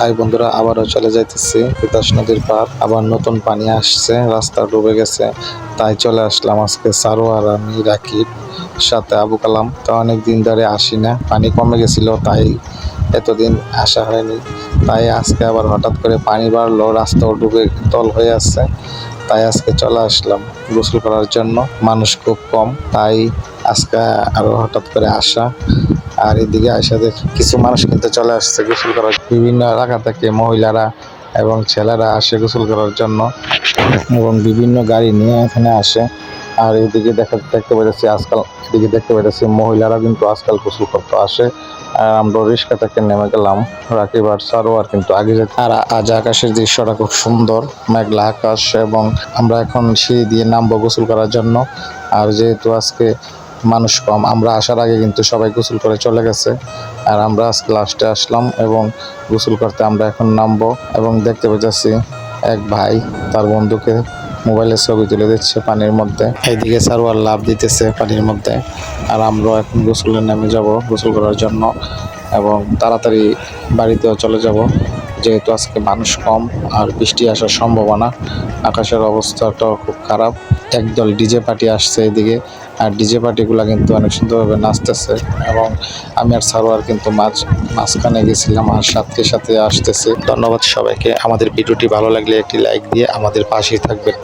High বন্ধুরা, আবারও চলে যাইতেছি তিতাস নদীর পার আবার নতুন পানি আসছে, রাস্তা ডুবে গেছে। তাই চলে আসলাম আজকে সারোয়ার আমি রাকিব, সাথে আবু কালাম। তো অনেক দিন ধরে আসি না, পানি কমে গেছিল, তাই এতদিন আসা হয়নি। তাই আজকে আবার হঠাৎ করে পানি বাড়লো, রাস্তাও ডুবে তল হয়ে আসছে তাই আজকে চলে আসলাম গোসল করার জন্য। মানুষ খুব কম, তাই আজকে আরও হঠাৎ করে আসা। আর এদিকে আসা দেখি, কিছু মানুষ কিন্তু চলে আসছে গোসল করার বিভিন্ন এলাকা থেকে মহিলারা এবং ছেলেরা আসে গোসল করার জন্য এবং বিভিন্ন গাড়ি নিয়ে এখানে আসে। আর এদিকে দেখা, দেখতে পাইতেছি আজকাল, এদিকে দেখতে পাইতেছি মহিলারা কিন্তু আজকাল গোসল করতে আসে। আর আমরা রিক্সা থেকে নেমে গেলাম, রাকিব আর সারোয়ার কিন্তু আগে যেতে আর আজ আকাশের দৃশ্যটা খুব সুন্দর, মেঘলা আকাশ এবং আমরা এখন সিঁড়ি দিয়ে নামবো গোসল করার জন্য। আর যেহেতু আজকে মানুষ কম। আমরা আসার আগে কিন্তু সবাই গোসল করে চলে গেছে। আর আমরা আজকে লাস্টে আসলাম এবং গোসল করতে আমরা এখন নামবো এবং দেখতে পেতেছি এক ভাই তার বন্ধুকে মোবাইলের ছবি তুলে দিচ্ছে পানির মধ্যে। এইদিকে সারোয়ার লাভ দিতেছে পানির মধ্যে। আর আমরাও এখন গোসলে নামে যাব গোসল করার জন্য এবং তাড়াতাড়ি বাড়িতেও চলে যাব। যেহেতু আজকে মানুষ কম আর বৃষ্টি আসার সম্ভাবনা, আকাশের অবস্থাটাও খুব খারাপ। একদল ডিজে পার্টি আসছে এদিকে, আর ডিজে পার্টিগুলো কিন্তু অনেক সুন্দরভাবে নাচতেছে এবং আমি আর সারোয়ার কিন্তু মাঝ, মাঝখানে গেছিলাম আর সাথে সাথে আসতেছে। ধন্যবাদ সবাইকে। আমাদের ভিডিওটি ভালো লাগলে একটি লাইক দিয়ে আমাদের পাশেই থাকবেন।